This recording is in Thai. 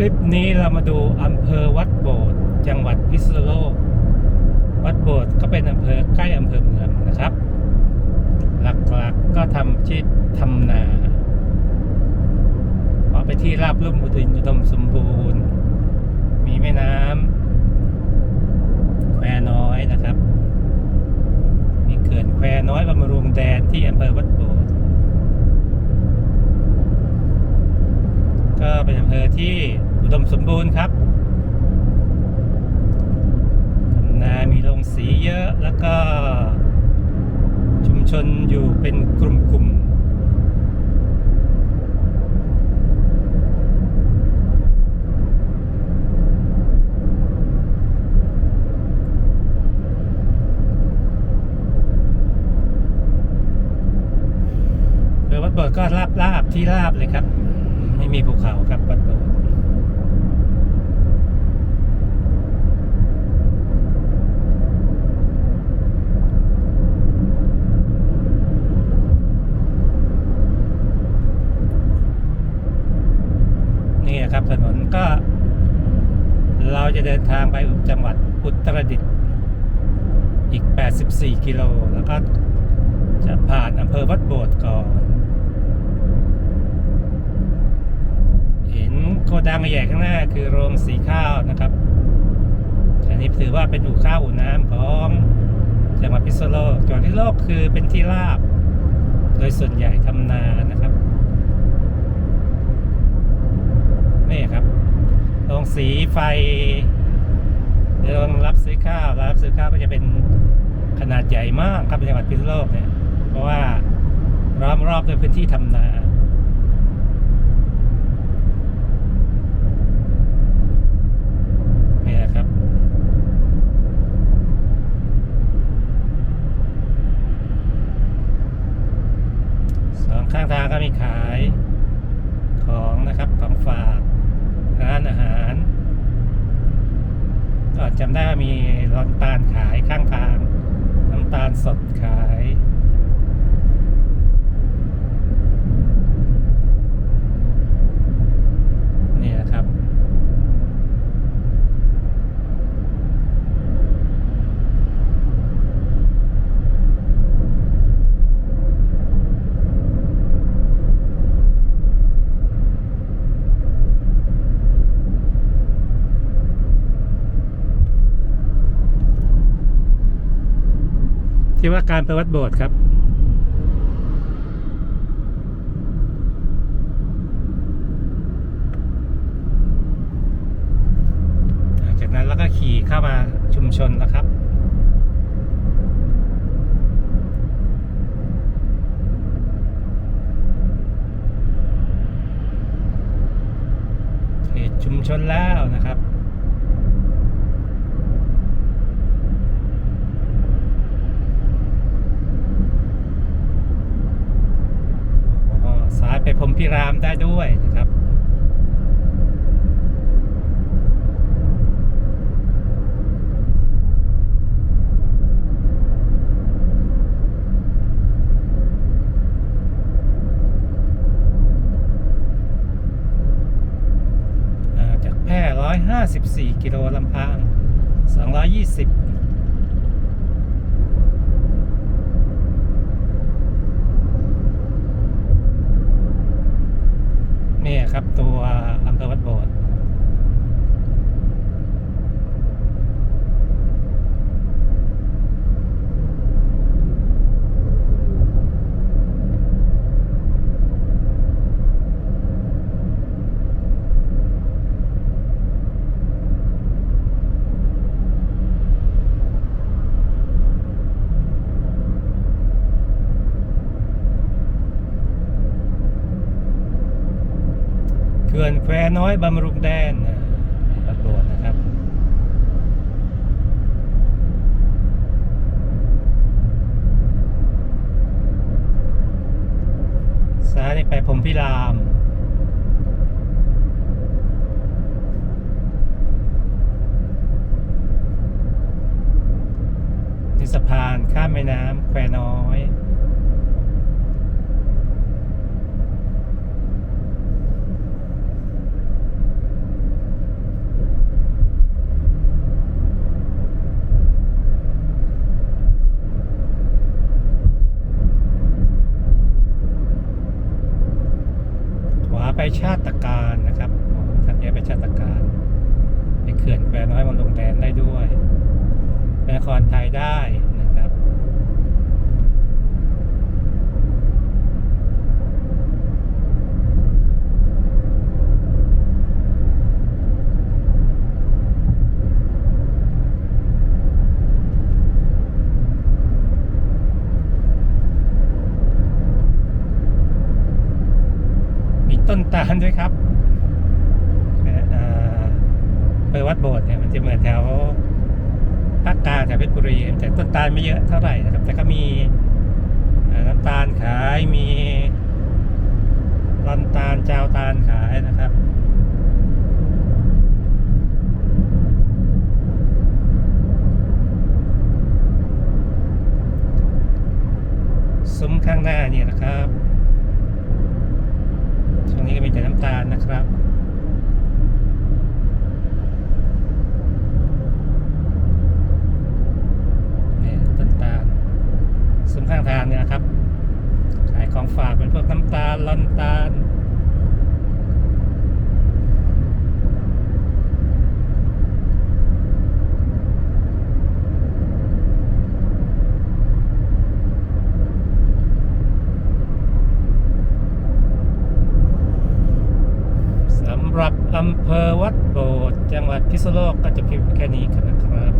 ลิปนี้เรามาดูอำเภอวัดโบดจังหวัดพิษณุโลก วัดโบดก็เป็นอำเภอใกล้อำเภอเมืองนะครับ หลักๆก็ทำชีพทำนาเพราะไปที่ราบลุ่มอุดินอุดมสมบูรณ์ มีแม่น้ำแควน้อยนะครับ มีเขื่อนแควน้อยบำรุงแดนที่อำเภอวัดโบดก็เป็นอำเภอที่ ดมสมบูรณ์ครับทำนามีโรงสีเยอะแล้วก็ ชุมชนอยู่เป็นกลุ่มๆเรือวัดโบดก็ราบราบๆที่ราบเลยครับ ไม่มีภูเขาครับวัดโบดนี่ครับถนนก็ เรา จะเดินทางไปจังหวัดอุตรดิตถ์อีก 84 กิโล แล้วก็จะผ่านอำเภอวัดโบดก่อน เห็นโกดังใหญ่ข้างหน้าคือโรงสีข้าวนะครับอันนี้ถือว่าเป็นอู่ข้าวอู่น้ำของจังหวัดพิษณุโลกจังหวัดพิษณุโลกคือเป็นที่ราบ โดยส่วนใหญ่ทำนานะครับนี่ครับโรงสีไฟ โรงรับซื้อข้าวรับซื้อข้าวก็จะเป็นขนาดใหญ่มากครับในจังหวัดพิษณุโลกเนี่ย เพราะว่าล้อมรอบด้วยพื้นที่ทำนานี่นะครับสองข้างทางก็มีขายของนะครับของฝากร้านอาหาร ก็จำได้ว่ามีร้อนตาลขายข้างทาง น้ำตาลสดขาย นี่นะครับ ที่ว่าการไปวัดโบสถ์ครับ จากนั้นแล้วก็ขี่เข้ามาชุมชนนะครับเขตชุมชนแล้วนะครับ อ๋อสายไป พิรามได้ด้วยนะครับจากแพร่154 กิโลลำพาง220 นี่ครับตัวอำเภอวัดโบดเขื่อนแควน้อยบำรุงแดนนะวัดโบดนะครับ ซ้ายไปพรมพิรามนี่สะพานข้ามแม่น้ำแควน้อย น ไปชาติการนะครับ ทางแยกไปชาติการไปเขื่อนแควน้อยมาลงแดนได้ด้วยไปนครไทยได้นะครับ มีานตาลด้วยครับไปวัดโบสถ์เนี่ยมันจะเหมือนแถวภาคกลางแถวเพชรบุรีแต่ต้นตาลไม่เยอะเท่าไหร่นะครับ แต่ก็มีน้ำตาลขายมีลอนตาลจาวตาลขายนะครับ ซุ้มข้างหน้านี่นะครับ ช่วงนี้ก็มีแต่น้ำตาลนะครับ เนี่ยต้นตาลซุ้มข้างทางเนี่ยนะครับ ขายของฝากเป็น พวกน้ำตาลลอนตาลสำหรับอำเภอวัดโบสถ์จังหวัดพิษณุโลกก็จะเพียงแค่นี้นะครับ